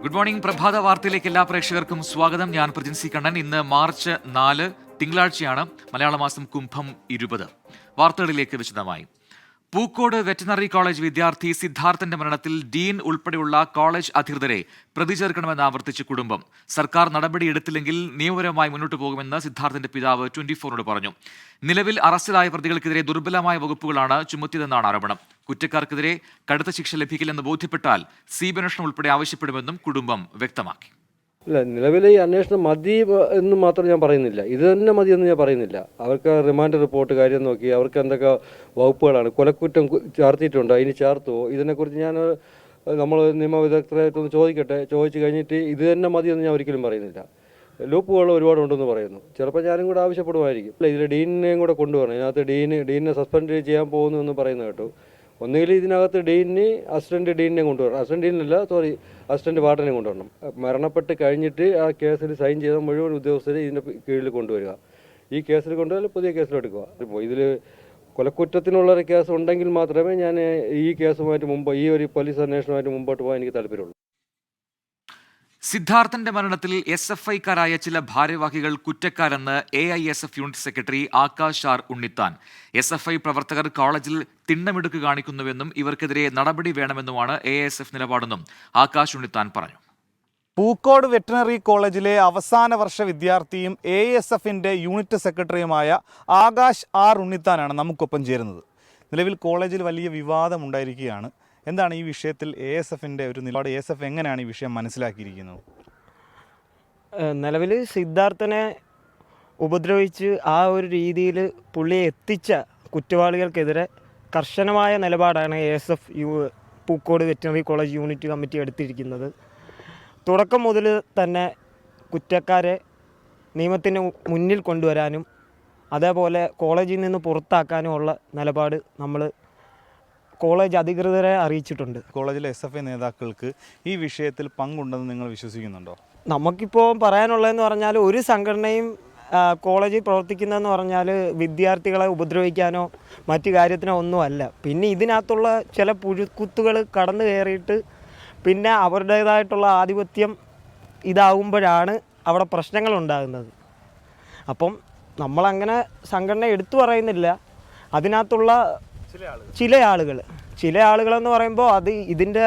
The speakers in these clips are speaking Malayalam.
ഗുഡ് മോർണിംഗ് പ്രഭാത വാർത്തയിലേക്ക് എല്ലാ പ്രേക്ഷകർക്കും സ്വാഗതം. ഞാൻ പ്രജിൻസി കണ്ണൻ. ഇന്ന് മാർച്ച് നാല് തിങ്കളാഴ്ചയാണ് മലയാള മാസം കുംഭം ഇരുപത്. വാർത്തകളിലേക്ക് വിശദമായി. പൂക്കോട് വെറ്റിനറി കോളേജ് വിദ്യാർത്ഥി സിദ്ധാർത്ഥന്റെ മരണത്തിൽ ഡീൻ ഉൾപ്പെടെയുള്ള കോളേജ് അധികൃതരെ പ്രതി ചേർക്കണമെന്ന് ആവർത്തിച്ച് കുടുംബം. സർക്കാർ നടപടിയെടുത്തില്ലെങ്കിൽ നിയമപരമായി മുന്നോട്ട് പോകുമെന്ന് സിദ്ധാർത്ഥന്റെ പിതാവ് ട്വന്റി ഫോറിനോട് പറഞ്ഞു. നിലവിൽ അറസ്റ്റിലായ പ്രതികൾക്കെതിരെ ദുർബലമായ വകുപ്പുകളാണ് ചുമത്തിയതെന്നാണ് ആരോപണം. കുറ്റക്കാർക്കെതിരെ കടുത്ത ശിക്ഷ ലഭിക്കില്ലെന്ന് ബോധ്യപ്പെട്ടാൽ സീബനേഷണം ഉൾപ്പെടെ ആവശ്യപ്പെടുമെന്നും കുടുംബം വ്യക്തമാക്കി. ഇല്ല നിലവിലെ ഈ അന്വേഷണം മതി എന്ന് മാത്രം ഞാൻ പറയുന്നില്ല. ഇത് തന്നെ മതി എന്ന് ഞാൻ പറയുന്നില്ല. അവർക്ക് റിമാൻഡ് റിപ്പോർട്ട് കാര്യം നോക്കി അവർക്ക് എന്തൊക്കെ വകുപ്പുകളാണ് കൊലക്കുറ്റം ചേർത്തിട്ടുണ്ട് അതിന് ചേർത്തോ ഇതിനെക്കുറിച്ച് ഞാൻ നമ്മൾ നിയമവിദഗ്ധരായിട്ടൊന്ന് ചോദിക്കട്ടെ ചോദിച്ചു കഴിഞ്ഞിട്ട് ഇത് തന്നെ മതി എന്ന് ഞാൻ ഒരിക്കലും പറയുന്നില്ല. ലൂപ്പുകൾ ഒരുപാടുണ്ടെന്ന് പറയുന്നു. ചിലപ്പോൾ ഞാനും കൂടെ ആവശ്യപ്പെടുമായിരിക്കും. അല്ല ഇതിൽ ഡീനിനെയും കൂടെ കൊണ്ടുവരണം. ഇതിനകത്ത് ഡീന് ഡീനിനെ സസ്പെൻഡ് ചെയ്യാൻ പോകുന്നു എന്ന് പറയുന്നത് കേട്ടു. ഒന്നുകിൽ ഇതിനകത്ത് ഡീനിന് അസിസ്റ്റന്റ് ഡീനിനെ കൊണ്ടുവരണം. അസിസ്റ്റന്റ് ഡീനല്ല സോറി അസിസ്റ്റന്റ് വാർഡനെ കൊണ്ടുവരണം. മരണപ്പെട്ട് കഴിഞ്ഞിട്ട് ആ കേസിൽ സൈൻ ചെയ്ത മുഴുവൻ ഉദ്യോഗസ്ഥരെ ഇതിന്റെ കീഴിൽ കൊണ്ടുവരിക. ഈ കേസിൽ കൊണ്ടുവരാൻ പുതിയ കേസിലെടുക്കുക ഇപ്പോൾ ഇതിൽ കൊലക്കുറ്റത്തിനുള്ള കേസ് ഉണ്ടെങ്കിൽ മാത്രമേ ഞാൻ ഈ കേസുമായിട്ട് മുമ്പ് ഈ ഒരു പോലീസ് അന്വേഷണമായിട്ട് മുമ്പോട്ട് പോകാൻ എനിക്ക് താല്പര്യമുള്ളൂ. സിദ്ധാർത്ഥന്റെ മരണത്തിൽ എസ് എഫ് ഐക്കാരായ ചില ഭാരവാഹികൾ കുറ്റക്കാരെന്ന് A I S F unit secretary Akash R Unnithan. S F I പ്രവർത്തകർ കോളേജിൽ തിണ്ണമെടുക്ക് കാണിക്കുന്നുവെന്നും ഇവർക്കെതിരെ നടപടി വേണമെന്നുമാണ് എ എസ് എഫ് നിലപാടെന്നും ആകാശ് ഉണ്ണിത്താൻ പറഞ്ഞു. പൂക്കോട് വെറ്റിനറി കോളേജിലെ അവസാന വർഷ വിദ്യാർത്ഥിയും എ എസ് എഫിന്റെ യൂണിറ്റ് സെക്രട്ടറിയുമായ ആകാശ് ആർ ഉണ്ണിത്താനാണ് നമുക്കൊപ്പം ചേരുന്നത്. നിലവിൽ കോളേജിൽ വലിയ വിവാദമുണ്ടായിരിക്കുകയാണ് എന്താണ് ഈ വിഷയത്തിൽ എ എസ് എഫിന്റെ ഒരു നിലപാട്? എ എസ് എഫ് എങ്ങനെയാണ് ഈ വിഷയം മനസ്സിലാക്കിയിരിക്കുന്നത്? നിലവിൽ സിദ്ധാർത്ഥനെ ഉപദ്രവിച്ച് ആ ഒരു രീതിയിൽ പുള്ളിയെ എത്തിച്ച കുറ്റവാളികൾക്കെതിരെ കർശനമായ നിലപാടാണ് A S F U Pookode veterinary college unit committee എടുത്തിരിക്കുന്നത്. തുടക്കം മുതൽ തന്നെ കുറ്റക്കാരെ നിയമത്തിന് മുന്നിൽ കൊണ്ടുവരാനും അതേപോലെ കോളേജിൽ നിന്ന് പുറത്താക്കാനുമുള്ള നിലപാട് നമ്മൾ കോളേജ് അധികൃതരെ അറിയിച്ചിട്ടുണ്ട്. കോളേജിലെ എസ് എഫ് ഐ നേതാക്കൾക്ക് ഈ വിഷയത്തിൽ പങ്കുണ്ടെന്ന് നിങ്ങൾ വിശ്വസിക്കുന്നുണ്ടോ? നമുക്കിപ്പോൾ പറയാനുള്ളതെന്ന് പറഞ്ഞാൽ ഒരു സംഘടനയും കോളേജിൽ പ്രവർത്തിക്കുന്നതെന്ന് പറഞ്ഞാൽ വിദ്യാർത്ഥികളെ ഉപദ്രവിക്കാനോ മറ്റു കാര്യത്തിനോ ഒന്നുമല്ല. പിന്നെ ഇതിനകത്തുള്ള ചില പുഴുക്കുത്തുകൾ കടന്നു കയറിയിട്ട് പിന്നെ അവരുടേതായിട്ടുള്ള ആധിപത്യം ഇതാകുമ്പോഴാണ് അവിടെ പ്രശ്നങ്ങൾ ഉണ്ടാകുന്നത്. അപ്പം നമ്മളങ്ങനെ സംഘടന എടുത്തു പറയുന്നില്ല. അതിനകത്തുള്ള ചില ആളുകൾ. ചില ആളുകളെന്ന് പറയുമ്പോൾ അത് ഇതിന്റെ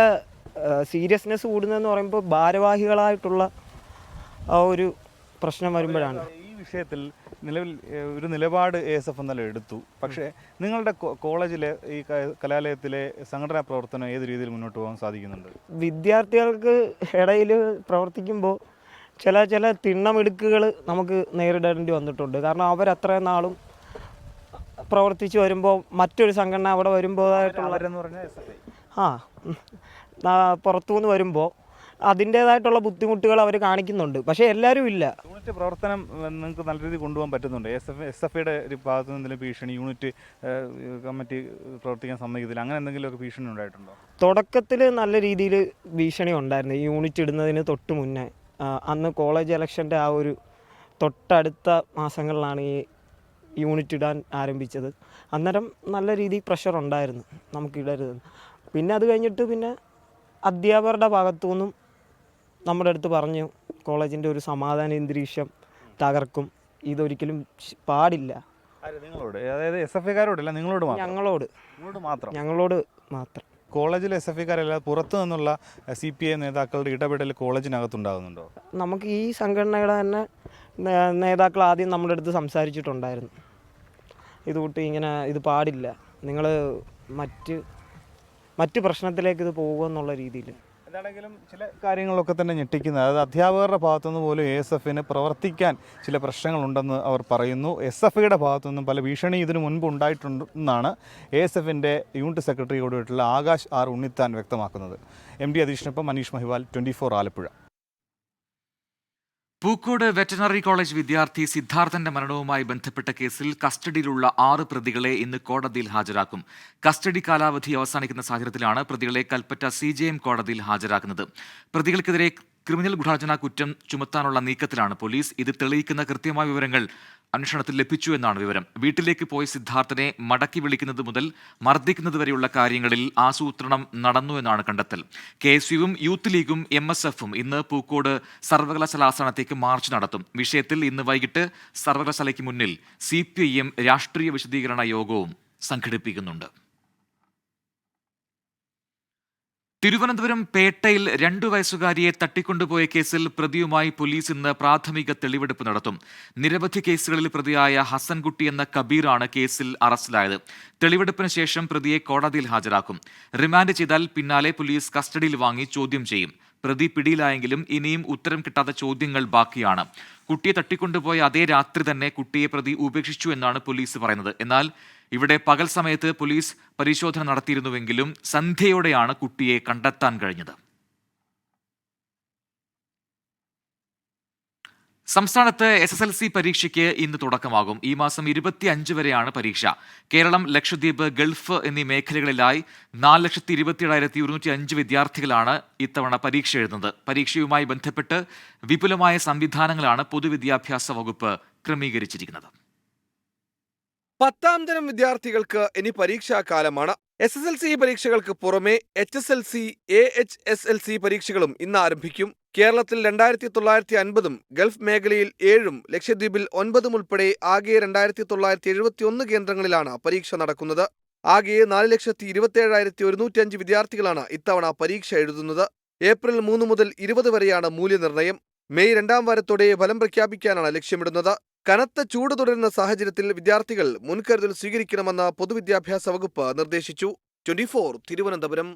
സീരിയസ്നെസ് കൂടുന്നതെന്ന് പറയുമ്പോൾ ഭാരവാഹികളായിട്ടുള്ള ആ ഒരു പ്രശ്നം വരുമ്പോഴാണ്. ഈ വിഷയത്തിൽ നിലവിൽ ഒരു നിലപാട് എ എസ് എഫ് എന്നാലും എടുത്തു. പക്ഷേ നിങ്ങളുടെ കോളേജിലെ ഈ കലാലയത്തിലെ സംഘടനാ പ്രവർത്തനം ഏത് രീതിയിൽ മുന്നോട്ട് പോകാൻ സാധിക്കുന്നുണ്ട്? വിദ്യാർത്ഥികൾക്ക് ഇടയിൽ പ്രവർത്തിക്കുമ്പോൾ ചില ചില തിണ്ണമിടുക്കുകൾ നമുക്ക് നേരിടേണ്ടി വന്നിട്ടുണ്ട്. കാരണം അവരത്രയും നാളും പ്രവർത്തിച്ച് വരുമ്പോൾ മറ്റൊരു സംഘടന അവിടെ വരുമ്പോഴായിട്ടുള്ള ആ പുറത്തുനിന്ന് വരുമ്പോൾ അതിന്റേതായിട്ടുള്ള ബുദ്ധിമുട്ടുകൾ അവർ കാണിക്കുന്നുണ്ട്. പക്ഷേ എല്ലാവരും ഇല്ല. യൂണിറ്റ് പ്രവർത്തനം നിങ്ങൾക്ക് നല്ല രീതിയിൽ കൊണ്ടുപോകാൻ പറ്റുന്നുണ്ട്. എസ് എഫ് എസ് എഫ് ഐയുടെ ഒരു ഭാഗത്ത് നിന്നെങ്കിലും എന്തെങ്കിലും ഭീഷണി യൂണിറ്റ് കമ്മിറ്റി പ്രവർത്തിക്കാൻ സമ്മതിക്കത്തില്ല. അങ്ങനെ എന്തെങ്കിലുമൊക്കെ ഭീഷണി ഉണ്ടായിട്ടുണ്ടോ? തുടക്കത്തിൽ നല്ല രീതിയിൽ ഭീഷണി ഉണ്ടായിരുന്നു. ഈ യൂണിറ്റ് ഇടുന്നതിന് തൊട്ട് മുന്നേ. അന്ന് കോളേജ് ഇലക്ഷന്റെ ആ ഒരു തൊട്ടടുത്ത മാസങ്ങളിലാണ് ഈ യൂണിറ്റ് ഇടാൻ ആരംഭിച്ചത്. അന്നേരം നല്ല രീതിയിൽ പ്രഷർ ഉണ്ടായിരുന്നു. നമുക്ക് ഇടരുത് പിന്നെ അത് കഴിഞ്ഞിട്ട് പിന്നെ അധ്യാപകരുടെ ഭാഗത്തു നിന്നും നമ്മുടെ അടുത്ത് പറഞ്ഞു കോളേജിന്റെ ഒരു സമാധാന അന്തരീക്ഷം തകർക്കും. ഇതൊരിക്കലും പാടില്ല. നിങ്ങളോട്? അതായത് എസ് എഫ് ഐക്കാരോടല്ല നിങ്ങളോട് ഞങ്ങളോട്. നിങ്ങളോട് മാത്രം? ഞങ്ങളോട് മാത്രം. കോളേജിലെ എസ് എഫ് ഐക്കാരല്ല പുറത്തു നിന്നുള്ള സി പി ഐ നേതാക്കളുടെ ഇടപെടൽ കോളേജിനകത്തുണ്ടാകുന്നുണ്ടോ? നമുക്ക് ഈ സംഘടനയുടെ തന്നെ നേതാക്കൾ ആദ്യം നമ്മുടെ അടുത്ത് സംസാരിച്ചിട്ടുണ്ടായിരുന്നു. ഇത് കൂട്ടി ഇങ്ങനെ ഇത് പാടില്ല. നിങ്ങൾ മറ്റ് മറ്റ് പ്രശ്നത്തിലേക്ക് ഇത് പോകുമെന്നുള്ള രീതിയിൽ. എന്താണെങ്കിലും ചില കാര്യങ്ങളൊക്കെ തന്നെ ഞെട്ടിക്കുന്നത് അതായത് അധ്യാപകരുടെ ഭാഗത്തുനിന്ന് പോലും എസ് എഫിന് പ്രവർത്തിക്കാൻ ചില പ്രശ്നങ്ങളുണ്ടെന്ന് അവർ പറയുന്നു. എസ് എഫ് ഐയുടെ ഭാഗത്തുനിന്നും പല ഭീഷണി ഇതിനു മുൻപ് ഉണ്ടായിട്ടുണ്ടെന്നാണ് എ എസ് എഫിന്റെ യൂണിറ്റ് സെക്രട്ടറിയോടായിട്ടുള്ള ആകാശ് ആർ ഉണ്ണിത്താൻ വ്യക്തമാക്കുന്നത്. M D അധീഷിനൊപ്പം Manish Mahival twenty four Alappuzha. Pookode veterinary college വിദ്യാർത്ഥി സിദ്ധാർത്ഥന്റെ മരണവുമായി ബന്ധപ്പെട്ട കേസിൽ കസ്റ്റഡിയിലുള്ള ആറ് പ്രതികളെ ഇന്ന് കോടതിയിൽ ഹാജരാക്കും. കസ്റ്റഡി കാലാവധി അവസാനിക്കുന്ന സാഹചര്യത്തിലാണ് പ്രതികളെ കൽപ്പറ്റ സി കോടതിയിൽ ഹാജരാക്കുന്നത്. പ്രതികൾക്കെതിരെ ക്രിമിനൽ ഗൂഢാലോചന കുറ്റം ചുമത്താനുള്ള നീക്കത്തിലാണ് പോലീസ് ഇത് തെളിയിക്കുന്ന കൃത്യമായ വിവരങ്ങൾ അന്വേഷണത്തിൽ ലഭിച്ചു എന്നാണ് വിവരം. വീട്ടിലേക്ക് പോയി സിദ്ധാർത്ഥനെ മടക്കി വിളിക്കുന്നത് മുതൽ മർദ്ദിക്കുന്നത് വരെയുള്ള കാര്യങ്ങളിൽ ആസൂത്രണം നടന്നു എന്നാണ് കണ്ടെത്തൽ. കെ എസ് യുവും യൂത്ത് ലീഗും എം എസ് എഫും ഇന്ന് പൂക്കോട് സർവകലാശാല ആസ്ഥാനത്തേക്ക് മാർച്ച് നടത്തും. വിഷയത്തിൽ ഇന്ന് വൈകിട്ട് സർവകലാശാലയ്ക്ക് മുന്നിൽ സി രാഷ്ട്രീയ വിശദീകരണ യോഗവും സംഘടിപ്പിക്കുന്നുണ്ട്. തിരുവനന്തപുരം പേട്ടയിൽ രണ്ടു വയസ്സുകാരിയെ തട്ടിക്കൊണ്ടുപോയ കേസിൽ പ്രതിയുമായി പോലീസ് ഇന്ന് പ്രാഥമിക തെളിവെടുപ്പ് നടത്തും. നിരവധി കേസുകളിൽ പ്രതിയായ ഹസൻകുട്ടി എന്ന കബീറാണ് കേസിൽ അറസ്റ്റിലായത്. തെളിവെടുപ്പിന് ശേഷം പ്രതിയെ കോടതിയിൽ ഹാജരാക്കും. റിമാൻഡ് ചെയ്താൽ പിന്നാലെ പോലീസ് കസ്റ്റഡിയിൽ വാങ്ങി ചോദ്യം ചെയ്യും. പ്രതി പിടിയിലായെങ്കിലും ഇനിയും ഉത്തരം കിട്ടാത്ത ചോദ്യങ്ങൾ ബാക്കിയാണ്. കുട്ടിയെ തട്ടിക്കൊണ്ടുപോയ അതേ രാത്രി തന്നെ കുട്ടിയെ പ്രതി ഉപേക്ഷിച്ചു എന്നാണ് പോലീസ് പറയുന്നത്. എന്നാൽ ഇവിടെ പകൽ സമയത്ത് പോലീസ് പരിശോധന നടത്തിയിരുന്നുവെങ്കിലും സന്ധ്യയോടെയാണ് കുട്ടിയെ കണ്ടെത്താൻ കഴിഞ്ഞത്. സംസ്ഥാനത്ത് എസ് എസ് എൽ സി പരീക്ഷയ്ക്ക് ഇന്ന് തുടക്കമാകും. ഈ മാസം ഇരുപത്തി അഞ്ച് വരെയാണ് പരീക്ഷ. കേരളം ലക്ഷദ്വീപ് ഗൾഫ് എന്നീ മേഖലകളിലായി നാല് ലക്ഷത്തി ഇരുപത്തിയേഴായിരത്തി ഒരുന്നൂറ്റി അഞ്ച് വിദ്യാർത്ഥികളാണ് ഇത്തവണ പരീക്ഷ എഴുതുന്നത്. പരീക്ഷയുമായി ബന്ധപ്പെട്ട് വിപുലമായ സംവിധാനങ്ങളാണ് പൊതുവിദ്യാഭ്യാസ വകുപ്പ് ക്രമീകരിച്ചിരിക്കുന്നത്. പത്താം തരം വിദ്യാർത്ഥികൾക്ക് ഇനി പരീക്ഷാ കാലമാണ് എസ് എസ് എൽ സി പരീക്ഷകൾക്ക് പുറമെ H S L C A H S L C പരീക്ഷകളും ഇന്ന് ആരംഭിക്കും. കേരളത്തിൽ രണ്ടായിരത്തി തൊള്ളായിരത്തി അൻപതും ഗൾഫ് മേഖലയിൽ ഏഴും ലക്ഷദ്വീപിൽ ഒൻപതും ഉൾപ്പെടെ ആകെ രണ്ടായിരത്തി തൊള്ളായിരത്തി എഴുപത്തി ഒന്ന് കേന്ദ്രങ്ങളിലാണ് പരീക്ഷ നടക്കുന്നത്. ആകെ നാല് ലക്ഷത്തി ഇരുപത്തിയേഴായിരത്തി ഒരുന്നൂറ്റിയഞ്ച് വിദ്യാർത്ഥികളാണ് ഇത്തവണ പരീക്ഷ എഴുതുന്നത്. ഏപ്രിൽ മൂന്ന് മുതൽ ഇരുപത് വരെയാണ് മൂല്യനിർണയം. മെയ് രണ്ടാം വാരത്തോടെ ഫലം പ്രഖ്യാപിക്കാനാണ് ലക്ഷ്യമിടുന്നത്. കനത്ത ചൂട് തുടരുന്ന സാഹചര്യത്തിൽ വിദ്യാർത്ഥികൾ മുൻകരുതൽ സ്വീകരിക്കണമെന്ന് പൊതുവിദ്യാഭ്യാസ വകുപ്പ് നിർദ്ദേശിച്ചു. ട്വന്റി തിരുവനന്തപുരം.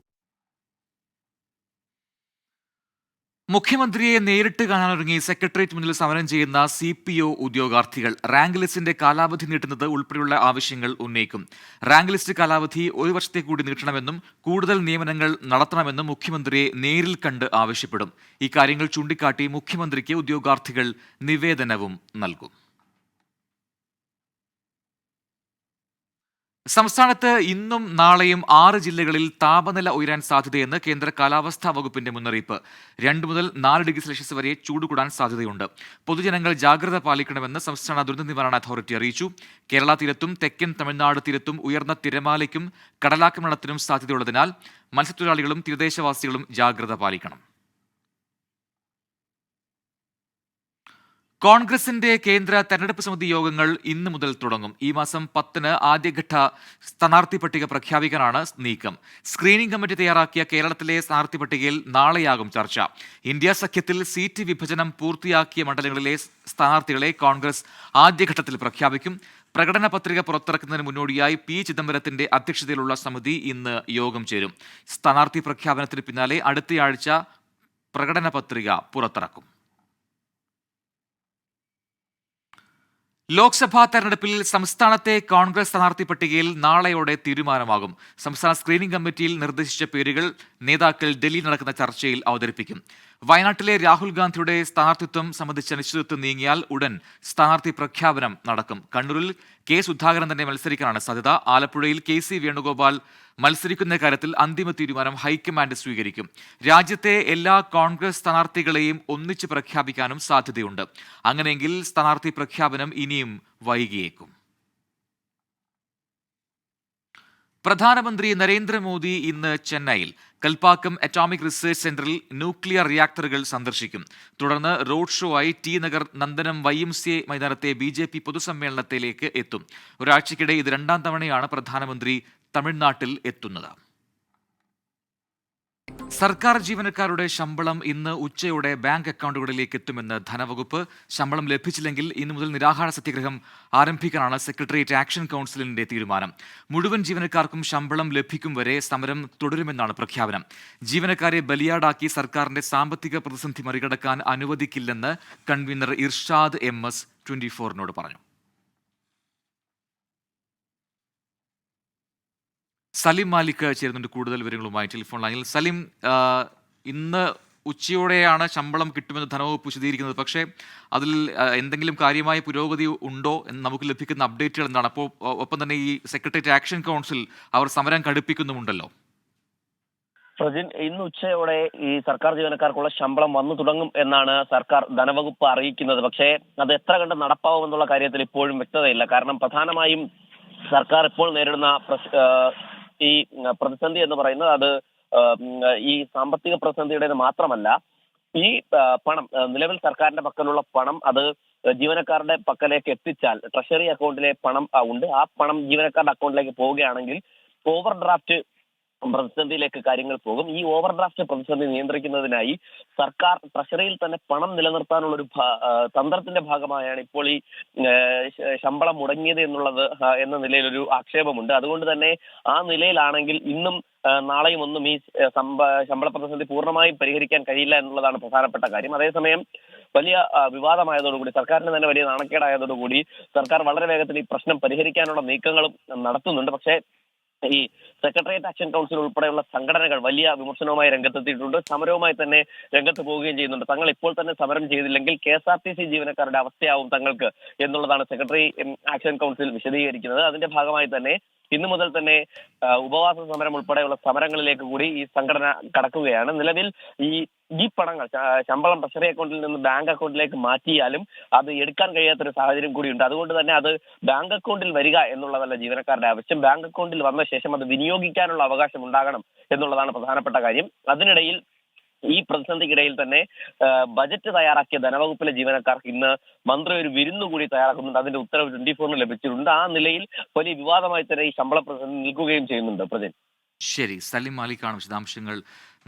മുഖ്യമന്ത്രിയെ നേരിട്ട് കാണാനൊരുങ്ങി സെക്രട്ടേറിയറ്റ് മുന്നിൽ സമരം ചെയ്യുന്ന സി പി ഒ ഉദ്യോഗാർത്ഥികൾ. റാങ്ക് ലിസ്റ്റിന്റെ കാലാവധി നീട്ടുന്നത് ഉൾപ്പെടെയുള്ള ആവശ്യങ്ങൾ ഉന്നയിക്കും. റാങ്ക് ലിസ്റ്റ് കാലാവധി ഒരു വർഷത്തെ കൂടി നീട്ടണമെന്നും കൂടുതൽ നിയമനങ്ങൾ നടത്തണമെന്നും മുഖ്യമന്ത്രിയെ നേരിൽ കണ്ട് ആവശ്യപ്പെടും. ഇക്കാര്യങ്ങൾ ചൂണ്ടിക്കാട്ടി മുഖ്യമന്ത്രിക്ക് ഉദ്യോഗാർത്ഥികൾ നിവേദനവും നൽകും. സംസ്ഥാനത്ത് ഇന്നും നാളെയും ആറ് ജില്ലകളിൽ താപനില ഉയരാൻ സാധ്യതയെന്ന് കേന്ദ്ര കാലാവസ്ഥാ വകുപ്പിന്റെ മുന്നറിയിപ്പ്. രണ്ട് മുതൽ നാല് ഡിഗ്രി സെൽഷ്യസ് വരെ ചൂട് കൂടാൻ സാധ്യതയുണ്ട്. പൊതുജനങ്ങൾ ജാഗ്രത പാലിക്കണമെന്ന് സംസ്ഥാന ദുരന്ത നിവാരണ അതോറിറ്റി അറിയിച്ചു. കേരള തീരത്തും തെക്കൻ തമിഴ്നാട് തീരത്തും ഉയർന്ന തിരമാലയ്ക്കും കടലാക്രമണത്തിനും സാധ്യതയുള്ളതിനാൽ മത്സ്യത്തൊഴിലാളികളും തീരദേശവാസികളും ജാഗ്രത പാലിക്കണം. കോൺഗ്രസിന്റെ കേന്ദ്ര തെരഞ്ഞെടുപ്പ് സമിതി യോഗങ്ങൾ ഇന്ന് മുതൽ തുടങ്ങും. ഈ മാസം പത്തിന് ആദ്യഘട്ട സ്ഥാനാർത്ഥി പട്ടിക പ്രഖ്യാപിക്കാനാണ് നീക്കം. സ്ക്രീനിംഗ് കമ്മിറ്റി തയ്യാറാക്കിയ കേരളത്തിലെ സ്ഥാനാർത്ഥി പട്ടികയിൽ നാളെയാകും ചർച്ച. ഇന്ത്യ സഖ്യത്തിൽ സീറ്റ് വിഭജനം പൂർത്തിയാക്കിയ മണ്ഡലങ്ങളിലെ സ്ഥാനാർത്ഥികളെ കോൺഗ്രസ് ആദ്യഘട്ടത്തിൽ പ്രഖ്യാപിക്കും. പ്രകടന പത്രിക പുറത്തിറക്കുന്നതിന് മുന്നോടിയായി പി ചിദംബരത്തിന്റെ അധ്യക്ഷതയിലുള്ള സമിതി ഇന്ന് യോഗം ചേരും. സ്ഥാനാർത്ഥി പ്രഖ്യാപനത്തിന് പിന്നാലെ അടുത്തയാഴ്ച പ്രകടന പത്രിക പുറത്തിറക്കും. ലോക്സഭാ തെരഞ്ഞെടുപ്പിൽ സംസ്ഥാനത്തെ കോൺഗ്രസ് സ്ഥാനാർത്ഥി പട്ടികയിൽ നാളെയോടെ തീരുമാനമാകും. സംസ്ഥാന സ്ക്രീനിംഗ് കമ്മിറ്റിയിൽ നിർദ്ദേശിച്ച പേരുകൾ നേതാക്കൾ ഡൽഹിയിൽ നടക്കുന്ന ചർച്ചയിൽ അവതരിപ്പിക്കും. വയനാട്ടിലെ രാഹുൽ ഗാന്ധിയുടെ സ്ഥാനാർത്ഥിത്വം സംബന്ധിച്ച അനിശ്ചിതത്വം നീങ്ങിയാൽ ഉടൻ സ്ഥാനാർത്ഥി പ്രഖ്യാപനം നടക്കും. കണ്ണൂരിൽ കെ സുധാകരൻ തന്നെ മത്സരിക്കാനാണ് സാധ്യത. ആലപ്പുഴയിൽ കെ സി വേണുഗോപാൽ മത്സരിക്കുന്ന കാര്യത്തിൽ അന്തിമ തീരുമാനം ഹൈക്കമാൻഡ് സ്വീകരിക്കും. രാജ്യത്തെ എല്ലാ കോൺഗ്രസ് സ്ഥാനാർത്ഥികളെയും ഒന്നിച്ച് പ്രഖ്യാപിക്കാനും സാധ്യതയുണ്ട്. അങ്ങനെയെങ്കിൽ സ്ഥാനാർത്ഥി പ്രഖ്യാപനം ഇനിയും വൈകിയേക്കും. പ്രധാനമന്ത്രി നരേന്ദ്രമോദി ഇന്ന് ചെന്നൈയിൽ കൽപ്പാക്കം അറ്റോമിക് റിസർച്ച് സെന്ററിൽ ന്യൂക്ലിയർ റിയാക്ടറുകൾ സന്ദർശിക്കും. തുടർന്ന് റോഡ് ഷോ ആയി T Nagar Nandanam Y M C മൈതാനത്തെ B J P പൊതുസമ്മേളനത്തിലേക്ക് എത്തും. ഒരാഴ്ചക്കിടെ ഇത് രണ്ടാം തവണയാണ് പ്രധാനമന്ത്രി തമിഴ്നാട്ടിൽ എത്തുന്നത്. സർക്കാർ ജീവനക്കാരുടെ ശമ്പളം ഇന്ന് ഉച്ചയോടെ ബാങ്ക് അക്കൗണ്ടുകളിലേക്ക് എത്തുമെന്ന് ധനവകുപ്പ് ശമ്പളം ലഭിച്ചില്ലെങ്കിൽ ഇന്നു മുതൽ നിരാഹാര സത്യഗ്രഹം ആരംഭിക്കാനാണ് സെക്രട്ടേറിയറ്റ് ആക്ഷൻ കൗൺസിലിന്റെ തീരുമാനം. മുഴുവൻ ജീവനക്കാർക്കും ശമ്പളം ലഭിക്കും വരെ സമരം തുടരുമെന്നാണ് പ്രഖ്യാപനം. ജീവനക്കാരെ ബലിയാടാക്കി സർക്കാരിന്റെ സാമ്പത്തിക പ്രതിസന്ധി മറികടക്കാൻ അനുവദിക്കില്ലെന്ന് convener Irshad M S twenty ഫോറിനോട് പറഞ്ഞു. സലിം മാലിക് ചേരുന്നുണ്ട് കൂടുതൽ വിവരങ്ങളുമായി ടെലിഫോൺ ലൈനിൽ. സലിം ഇന്ന് ഉച്ചയോടെയാണ് ശമ്പളം കിട്ടുമെന്ന് ധനവകുപ്പ് വിശദീകരിക്കുന്നത്. പക്ഷേ അതിൽ എന്തെങ്കിലും കാര്യമായ പുരോഗതി ഉണ്ടോ എന്ന് നമുക്ക് ലഭിക്കുന്ന അപ്ഡേറ്റുകൾ എന്താണ്? അപ്പോൾ ഒപ്പം തന്നെ ഈ സെക്രട്ടേറിയറ്റ് ആക്ഷൻ കൗൺസിൽ അവർ സമരം കടുപ്പിക്കുന്നുമുണ്ടല്ലോ. പ്രജിൻ ഇന്ന് ഉച്ചയോടെ ഈ സർക്കാർ ജീവനക്കാർക്കുള്ള ശമ്പളം വന്നു തുടങ്ങും എന്നാണ് സർക്കാർ ധനവകുപ്പ് അറിയിക്കുന്നത്. പക്ഷേ അത് എത്ര കണ്ട് നടപ്പാവുമെന്നുള്ള കാര്യത്തിൽ ഇപ്പോഴും വ്യക്തതയില്ല. കാരണം പ്രധാനമായും സർക്കാർ ഇപ്പോൾ നേരിടുന്ന ഈ പ്രതിസന്ധി എന്ന് പറയുന്നത് അത് ഈ സാമ്പത്തിക പ്രതിസന്ധിയുടേത് മാത്രമല്ല ഈ പണം നിലവിൽ സർക്കാരിന്റെ പക്കലുള്ള പണം അത് ജീവനക്കാരുടെ പക്കലേക്ക് എത്തിച്ചാൽ ട്രഷറി അക്കൗണ്ടിലെ പണം ഉണ്ട്. ആ പണം ജീവനക്കാരുടെ അക്കൗണ്ടിലേക്ക് പോവുകയാണെങ്കിൽ ഓവർ ഡ്രാഫ്റ്റ് പ്രതിസന്ധിയിലേക്ക് കാര്യങ്ങൾ പോകും. ഈ ഓവർ ഡ്രാഫ്റ്റ് പ്രതിസന്ധി നിയന്ത്രിക്കുന്നതിനായി സർക്കാർ ട്രഷറിയിൽ തന്നെ പണം നിലനിർത്താനുള്ള ഒരു തന്ത്രത്തിന്റെ ഭാഗമായാണ് ഇപ്പോൾ ഈ ശമ്പളം മുടങ്ങിയത് എന്നുള്ളത് എന്ന നിലയിൽ ഒരു ആക്ഷേപമുണ്ട്. അതുകൊണ്ട് തന്നെ ആ നിലയിലാണെങ്കിൽ ഇന്നും നാളെയും ഒന്നും ഈ ശമ്പള പ്രതിസന്ധി പൂർണമായും പരിഹരിക്കാൻ കഴിയില്ല എന്നുള്ളതാണ് പ്രധാനപ്പെട്ട കാര്യം. അതേസമയം വലിയ വിവാദമായതോടുകൂടി സർക്കാരിന് തന്നെ വലിയ നാണക്കേടായതോടുകൂടി സർക്കാർ വളരെ വേഗത്തിൽ ഈ പ്രശ്നം പരിഹരിക്കാനുള്ള നീക്കങ്ങളും നടത്തുന്നുണ്ട്. പക്ഷേ ഈ സെക്രട്ടേറിയറ്റ് ആക്ഷൻ കൗൺസിൽ ഉൾപ്പെടെയുള്ള സംഘടനകൾ വലിയ വിമർശനവുമായി രംഗത്തെത്തിയിട്ടുണ്ട്. സമരവുമായി തന്നെ രംഗത്ത് പോവുകയും ചെയ്യുന്നുണ്ട്. തങ്ങൾ ഇപ്പോൾ തന്നെ സമരം ചെയ്തില്ലെങ്കിൽ K S R T C ജീവനക്കാരുടെ അവസ്ഥയാവും തങ്ങൾക്ക് എന്നുള്ളതാണ് സെക്രട്ടറി ആക്ഷൻ കൗൺസിൽ വിശദീകരിക്കുന്നത്. അതിന്റെ ഭാഗമായി തന്നെ ഇന്നു മുതൽ തന്നെ ഉപവാസ സമരം ഉൾപ്പെടെയുള്ള സമരങ്ങളിലേക്ക് കൂടി ഈ സംഘടന കടക്കുകയാണ്. നിലവിൽ ഈ ഈ പണങ്ങൾ ശമ്പളം ട്രഷറി അക്കൗണ്ടിൽ നിന്ന് ബാങ്ക് അക്കൗണ്ടിലേക്ക് മാറ്റിയാലും അത് എടുക്കാൻ കഴിയാത്ത ഒരു സാഹചര്യം കൂടിയുണ്ട്. അതുകൊണ്ട് തന്നെ അത് ബാങ്ക് അക്കൗണ്ടിൽ വരിക എന്നുള്ളതല്ല ജീവനക്കാരുടെ ആവശ്യം. ബാങ്ക് അക്കൗണ്ടിൽ വന്ന ശേഷം അത് വിനിയോഗിക്കാനുള്ള അവകാശം ഉണ്ടാകണം എന്നുള്ളതാണ് പ്രധാനപ്പെട്ട കാര്യം. അതിനിടയിൽ ഈ പ്രതിസന്ധിക്കിടയിൽ തന്നെ ബജറ്റ് തയ്യാറാക്കിയ ധനവകുപ്പിലെ ജീവനക്കാർക്ക് ഇന്ന് മന്ത്രി ഒരു വിരുന്ന് കൂടി തയ്യാറാക്കുന്നുണ്ട്. അതിന്റെ ഉത്തരവ് ട്വന്റി ഫോറിന് ലഭിച്ചിട്ടുണ്ട്. ആ നിലയിൽ വലിയ വിവാദമായി തന്നെ ഈ ശമ്പള പ്രതിസന്ധി നിൽക്കുകയും ചെയ്യുന്നുണ്ട് പ്രജൻ. ശരി സലിം മാലിക്കാണ് വിശദാംശങ്ങൾ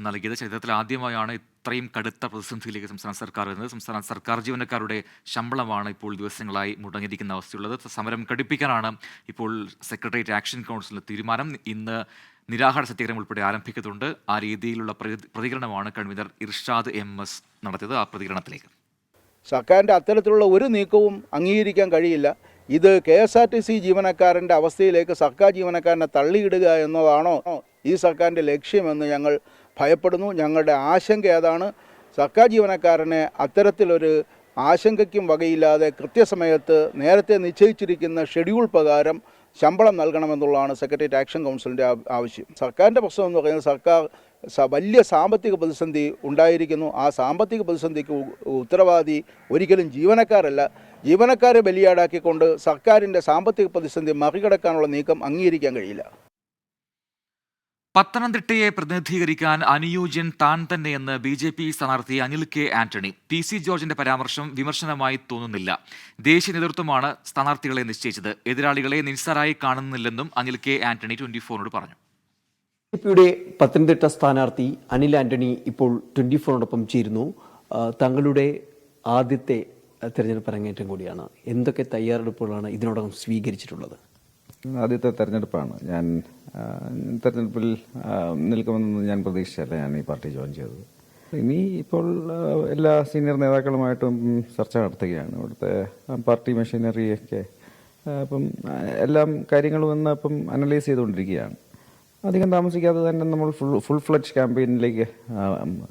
നൽകിയത്. ചരിത്രത്തിൽ ആദ്യമായാണ് ഇത്രയും കടുത്ത പ്രതിസന്ധിയിലേക്ക് സംസ്ഥാന സർക്കാർ വരുന്നത്. സംസ്ഥാന സർക്കാർ ജീവനക്കാരുടെ ശമ്പളമാണ് ഇപ്പോൾ ദിവസങ്ങളായി മുടങ്ങിയിരിക്കുന്ന അവസ്ഥയുള്ളത്. സമരം കടുപ്പിക്കാനാണ് ഇപ്പോൾ സെക്രട്ടേറിയറ്റ് ആക്ഷൻ കൗൺസിലിന്റെ തീരുമാനം. ഇന്ന് നിരാഹാര സത്യാഗ്രഹം ഉൾപ്പെടെ ആരംഭിക്കുന്നുണ്ട് ആ രീതിയിലുള്ള പ്രതികരണമാണ് കൺവീനർ ഇർഷാദ് എം എസ് നടത്തിയത് ആ പ്രതികരണത്തിലേക്ക്. സർക്കാരിന്റെ അത്തരത്തിലുള്ള ഒരു നീക്കവും അംഗീകരിക്കാൻ കഴിയില്ല. ഇത് K S R T C ജീവനക്കാരന്റെ അവസ്ഥയിലേക്ക് സർക്കാർ ജീവനക്കാരനെ തള്ളിയിടുക എന്നതാണോ ഈ സർക്കാരിന്റെ ലക്ഷ്യമെന്ന് ഞങ്ങൾ ഭയപ്പെടുന്നു. ഞങ്ങളുടെ ആശങ്ക ഏതാണ്? സർക്കാർ ജീവനക്കാരനെ അത്തരത്തിലൊരു ആശങ്കയ്ക്കും വകയില്ലാതെ കൃത്യസമയത്ത് നേരത്തെ നിശ്ചയിച്ചിരിക്കുന്ന ഷെഡ്യൂൾ പ്രകാരം ശമ്പളം നൽകണമെന്നുള്ളതാണ് സെക്രട്ടേറിയറ്റ് ആക്ഷൻ കൗൺസിലിന്റെ ആവശ്യം. സർക്കാരിന്റെ പ്രശ്നം എന്ന് പറയുന്നത് സർക്കാർ വലിയ സാമ്പത്തിക പ്രതിസന്ധി ഉണ്ടായിരിക്കുന്നു. ആ സാമ്പത്തിക പ്രതിസന്ധിക്ക് ഉത്തരവാദി ഒരിക്കലും ജീവനക്കാരല്ല. ജീവനക്കാരെ ബലിയാടാക്കിക്കൊണ്ട് സർക്കാരിന്റെ സാമ്പത്തിക പ്രതിസന്ധി മറികടക്കാനുള്ള നീക്കം അംഗീകരിക്കാൻ കഴിയില്ല. പത്തനംതിട്ടയെ പ്രതിനിധീകരിക്കാൻ അനുയോജ്യൻ താൻ തന്നെയെന്ന് ബി ജെ പി സ്ഥാനാർത്ഥി Anil K Antony. P C ജോർജിന്റെ പരാമർശം വിമർശനമായി തോന്നുന്നില്ല. ദേശീയ നേതൃത്വമാണ് സ്ഥാനാർത്ഥികളെ നിശ്ചയിച്ചത്. എതിരാളികളെ നിസ്സാരായി കാണുന്നില്ലെന്നും അനിൽ കെ ആന്റണി ട്വന്റി ഫോറിനോട് പറഞ്ഞു. ബി പിയുടെ പത്തനംതിട്ട സ്ഥാനാർത്ഥി അനിൽ ആന്റണി ഇപ്പോൾ ട്വന്റി ഫോറിനോടൊപ്പം ചേരുന്നു തങ്ങളുടെ ആദ്യത്തെ തെരഞ്ഞെടുപ്പ് അരങ്ങേറ്റം കൂടിയാണ്. എന്തൊക്കെ തയ്യാറെടുപ്പുകളാണ് ഇതിനോടകം സ്വീകരിച്ചിട്ടുള്ളത്? ആദ്യത്തെ തെരഞ്ഞെടുപ്പാണ്. ഞാൻ തെരഞ്ഞെടുപ്പിൽ നിൽക്കുമെന്നൊന്നും നിൽക്കുമെന്ന് ഞാൻ പ്രതീക്ഷിച്ചല്ല ഞാൻ ഈ പാർട്ടി ജോയിൻ ചെയ്തത്. ഇനി ഇപ്പോൾ എല്ലാ സീനിയർ നേതാക്കളുമായിട്ടും ചർച്ച നടത്തുകയാണ്. ഇവിടുത്തെ പാർട്ടി മെഷീനറിയൊക്കെ അപ്പം എല്ലാം കാര്യങ്ങളും ഇന്ന് ഇപ്പം അനലൈസ് ചെയ്തുകൊണ്ടിരിക്കുകയാണ്. അധികം താമസിക്കാതെ തന്നെ നമ്മൾ ഫുൾ ഫുൾ ഫ്ലഡ്ജ് ക്യാമ്പയിനിലേക്ക്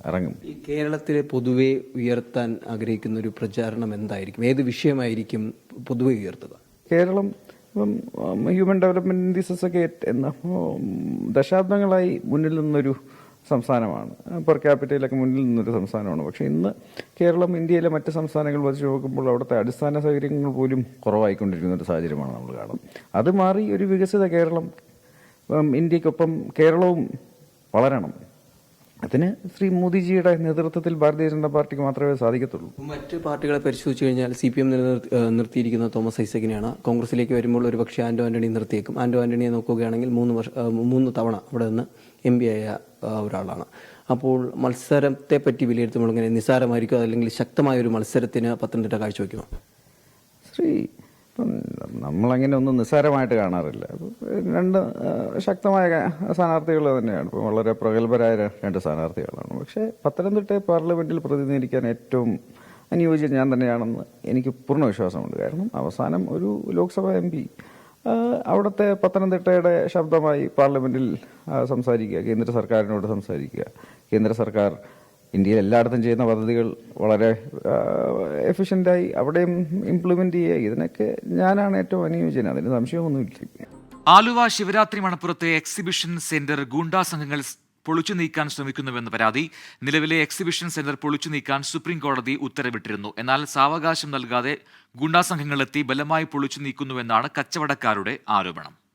ഇറങ്ങും. ഈ കേരളത്തിലെ പൊതുവെ ഉയർത്താൻ ആഗ്രഹിക്കുന്ന ഒരു പ്രചാരണം എന്തായിരിക്കും? ഏത് വിഷയമായിരിക്കും പൊതുവെ ഉയർത്തുക? കേരളം ഇപ്പം ഹ്യൂമൻ ഡെവലപ്മെന്റ് ഇൻഡീസസ് ഒക്കെ ദശാബ്ദങ്ങളായി മുന്നിൽ നിന്നൊരു സംസ്ഥാനമാണ്. പെർ ക്യാപിറ്റയിലൊക്കെ മുന്നിൽ നിന്നൊരു സംസ്ഥാനമാണ്. പക്ഷേ ഇന്ന് കേരളം ഇന്ത്യയിലെ മറ്റ് സംസ്ഥാനങ്ങൾ വെച്ച് നോക്കുമ്പോൾ അവിടുത്തെ അടിസ്ഥാന സൗകര്യങ്ങൾ പോലും കുറവായിക്കൊണ്ടിരിക്കുന്ന ഒരു സാഹചര്യമാണ് നമ്മൾ കാണുന്നത്. അത് മാറി ഒരു വികസിത കേരളം ഇന്ത്യക്കൊപ്പം കേരളവും വളരണം. അതിന് ശ്രീ മോദിജിയുടെ നേതൃത്വത്തിൽ ഭാരതീയ ജനതാ പാർട്ടിക്ക് മാത്രമേ സാധിക്കത്തുള്ളൂ. മറ്റ് പാർട്ടികളെ പരിശോധിച്ചു കഴിഞ്ഞാൽ സി പി എം നിർത്തിയിരിക്കുന്ന തോമസ് ഐസക്കിനെയാണ്. കോൺഗ്രസിലേക്ക് വരുമ്പോൾ ഒരു പക്ഷേ ആന്റോ ആന്റണി നിർത്തിയേക്കും. ആന്റോ ആന്റണിയെ നോക്കുകയാണെങ്കിൽ മൂന്ന് വർഷ മൂന്ന് തവണ അവിടെ നിന്ന് എം പി ആയ ഒരാളാണ്. അപ്പോൾ മത്സരത്തെ പറ്റി വിലയിരുത്തുമ്പോൾ ഇങ്ങനെ നിസ്സാരമായിരിക്കും അല്ലെങ്കിൽ ശക്തമായ ഒരു മത്സരത്തിന് പത്തനംതിട്ട കാഴ്ചവെക്കുമോ? ശ്രീ നമ്മളങ്ങനെ ഒന്നും നിസ്സാരമായിട്ട് കാണാറില്ല. രണ്ട് ശക്തമായ സ്ഥാനാർത്ഥികൾ തന്നെയാണ്. ഇപ്പം വളരെ പ്രഗത്ഭരായ രണ്ട് സ്ഥാനാർത്ഥികളാണ്. പക്ഷേ പത്തനംതിട്ടയെ പാർലമെന്റിൽ പ്രതിനിധീകരിക്കാൻ ഏറ്റവും അനുയോജ്യം ഞാൻ തന്നെയാണെന്ന് എനിക്ക് പൂർണ വിശ്വാസമുണ്ട്. കാരണം അവസാനം ഒരു ലോക്സഭാ എം പി അവിടുത്തെ പത്തനംതിട്ടയുടെ ശബ്ദമായി പാർലമെന്റിൽ സംസാരിക്കുക കേന്ദ്ര സർക്കാരിനോട് സംസാരിക്കുക കേന്ദ്ര സർക്കാർ ഇന്ത്യയിൽ എല്ലായിടത്തും ചെയ്യുന്ന പദ്ധതികൾ വളരെ എഫിഷ്യന്റായി അവിടെയും ഇംപ്ലിമെന്റ് ചെയ്യുക. ഇതിനൊക്കെ ഞാനാണ് ഏറ്റവും അനുയോജ്യൻ. അതിന് സംശയമൊന്നുമില്ല. ആലുവ ശിവരാത്രി മണപ്പുറത്തെ എക്സിബിഷൻ സെന്റർ ഗൂണ്ടാ സംഘങ്ങൾ പൊളിച്ചു നീക്കാൻ ശ്രമിക്കുന്നുവെന്ന പരാതി. നിലവിലെ എക്സിബിഷൻ സെന്റർ പൊളിച്ചു നീക്കാൻ സുപ്രീം കോടതി ഉത്തരവിട്ടിരുന്നു. എന്നാൽ സാവകാശം നൽകാതെ ഗുണ്ടാസംഘങ്ങളെത്തി ബലമായി പൊളിച്ചു നീക്കുന്നുവെന്നാണ് കച്ചവടക്കാരുടെ ആരോപണം.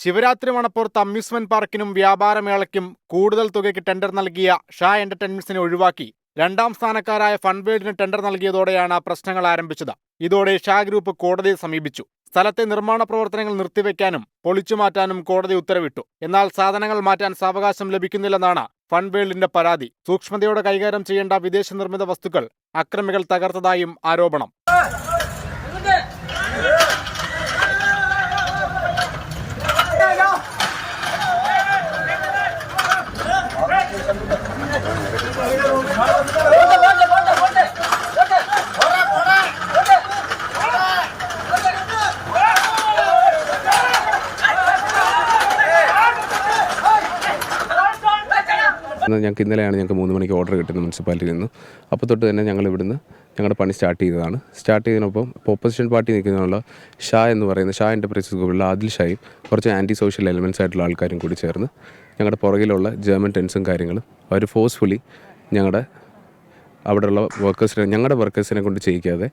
ശിവരാത്രി മണപ്പുറത്ത് അമ്യൂസ്മെന്റ് പാർക്കിനും വ്യാപാരമേളയ്ക്കും കൂടുതൽ തുകയ്ക്ക് ടെൻഡർ നൽകിയ ഷാ എന്റർടൈൻമെന്റ്സിനെ ഒഴിവാക്കി രണ്ടാം സ്ഥാനക്കാരായ ഫൺവേൾഡിന് ടെൻഡർ നൽകിയതോടെയാണ് പ്രശ്നങ്ങൾ ആരംഭിച്ചത്. ഇതോടെ ഷാ ഗ്രൂപ്പ് കോടതിയെ സമീപിച്ചു. സ്ഥലത്തെ നിർമ്മാണ പ്രവർത്തനങ്ങൾ നിർത്തിവെക്കാനും പൊളിച്ചുമാറ്റാനും കോടതി ഉത്തരവിട്ടു. എന്നാൽ സാധനങ്ങൾ മാറ്റാൻ സാവകാശം ലഭിക്കുന്നില്ലെന്നാണ് ഫൺവേൾഡിന്റെ പരാതി. സൂക്ഷ്മതയോടെ കൈകാര്യം ചെയ്യേണ്ട വിദേശ നിർമ്മിത വസ്തുക്കൾ അക്രമികൾ തകർത്തതായും ആരോപണം. ഞങ്ങൾക്ക് ഇന്നലെയാണ് ഞങ്ങൾക്ക് മൂന്ന് മണിക്ക് ഓർഡർ കിട്ടുന്നത് മുനിസിപ്പാലിറ്റിയിൽ നിന്ന്. അപ്പോൾ തൊട്ട് തന്നെ ഞങ്ങൾ ഇവിടുന്ന് ഞങ്ങളുടെ പണി സ്റ്റാർട്ട് ചെയ്തതാണ്. സ്റ്റാർട്ട് ചെയ്തതിനൊപ്പം ഇപ്പോൾ ഓപ്പോസിഷൻ പാർട്ടി നിൽക്കുന്നതിനുള്ള ഷാ എന്ന് പറയുന്ന ഷാ എന്റർപ്രൈസസ് ഗ്രൂപ്പിലുള്ള ആദിൽ ഷായും കുറച്ച് ആന്റി സോഷ്യൽ എലിമെന്റ്സ് ആയിട്ടുള്ള ആൾക്കാരും കൂടി ചേർന്ന് ഞങ്ങളുടെ പുറകിലുള്ള ജർമ്മൻ ടെൻസും കാര്യങ്ങളും അവർ ഫോഴ്സ്ഫുള്ളി ഞങ്ങളുടെ അവിടെയുള്ള വർക്കേഴ്സിനെ ഞങ്ങളുടെ വർക്കേഴ്സിനെ കൊണ്ട് ചെയ്യിക്കാതെ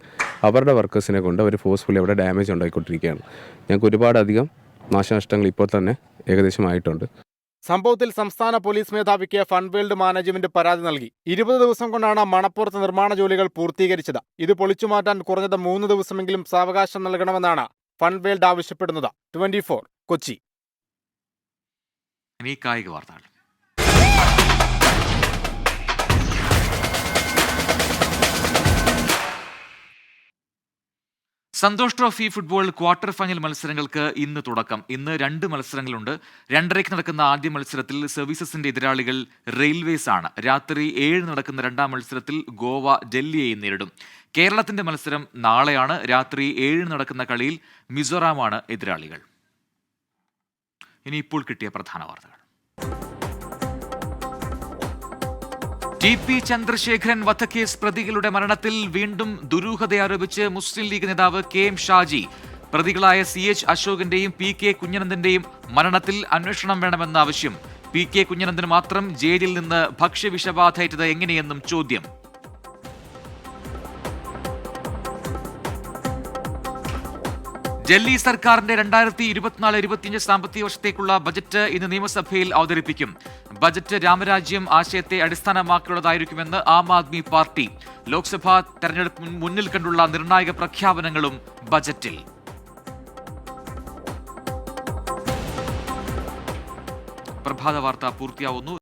അവരുടെ വർക്കേഴ്സിനെ കൊണ്ട് അവർ ഫോഴ്സ്ഫുള്ളി അവിടെ ഡാമേജ് ഉണ്ടായിക്കൊണ്ടിരിക്കുകയാണ്. ഞങ്ങൾക്ക് ഒരുപാടധികം നാശനഷ്ടങ്ങൾ ഇപ്പോൾ തന്നെ ഏകദേശം ആയിട്ടുണ്ട്. സംഭവത്തിൽ സംസ്ഥാന പോലീസ് മേധാവിക്ക് ഫൺവേൾഡ് മാനേജ്മെന്റ് പരാതി നൽകി. ഇരുപത് ദിവസം കൊണ്ടാണ് മണപ്പുറത്ത് നിർമ്മാണ ജോലികൾ പൂർത്തീകരിച്ചത്. ഇത് പൊളിച്ചു മാറ്റാൻ കുറഞ്ഞത് മൂന്ന് ദിവസമെങ്കിലും സാവകാശം നൽകണമെന്നാണ് ഫൺവേൾഡ് ആവശ്യപ്പെടുന്നത്. ട്വന്റി കൊച്ചി. കായിക വാർത്തകൾ. Santosh trophy football quarter final മത്സരങ്ങൾക്ക് ഇന്ന് തുടക്കം. ഇന്ന് രണ്ട് മത്സരങ്ങളുണ്ട്. രണ്ടരയ്ക്ക് നടക്കുന്ന ആദ്യ മത്സരത്തിൽ സർവീസസിന്റെ എതിരാളികൾ റെയിൽവേസ് ആണ്. രാത്രി ഏഴ് നടക്കുന്ന രണ്ടാം മത്സരത്തിൽ ഗോവ ഡൽഹിയെയും നേരിടും. കേരളത്തിന്റെ മത്സരം നാളെയാണ്. രാത്രി ഏഴ് നടക്കുന്ന കളിയിൽ മിസോറാമാണ് എതിരാളികൾ. ഇനി ഇപ്പോൾ കിട്ടിയ പ്രധാന വാർത്തകൾ. ടി പി ചന്ദ്രശേഖരൻ വധക്കേസ് പ്രതികളുടെ മരണത്തിൽ വീണ്ടും ദുരൂഹത ആരോപിച്ച് മുസ്ലിം ലീഗ് നേതാവ് കെ എം ഷാജി പ്രതികളായ സി എച്ച് അശോകന്റെയും പി കെ കുഞ്ഞനന്ദന്റെയും മരണത്തിൽ അന്വേഷണം വേണമെന്ന ആവശ്യം. പി കെ കുഞ്ഞനന്ദൻ മാത്രം ജയിലിൽ നിന്ന് ഭക്ഷ്യവിഷബാധയേറ്റത് എങ്ങനെയെന്നും ചോദ്യം. ഡൽഹി സർക്കാരിന്റെ രണ്ടായിരത്തി ഇരുപത്തിനാല് ഇരുപത്തിയഞ്ച് സാമ്പത്തിക വർഷത്തേക്കുള്ള ബജറ്റ് ഇന്ന് നിയമസഭയിൽ അവതരിപ്പിക്കും. ബജറ്റ് രാമരാജ്യം ആശയത്തെ അടിസ്ഥാനമാക്കിയുള്ളതായിരിക്കുമെന്ന് ആം ആദ്മി പാർട്ടി ലോക്സഭാ തെരഞ്ഞെടുപ്പ് മുന്നിൽ കണ്ടുള്ള നിർണായക പ്രഖ്യാപനങ്ങളും ബജറ്റിൽ. പ്രഭാത വാർത്ത പൂർത്തിയാവുന്നു.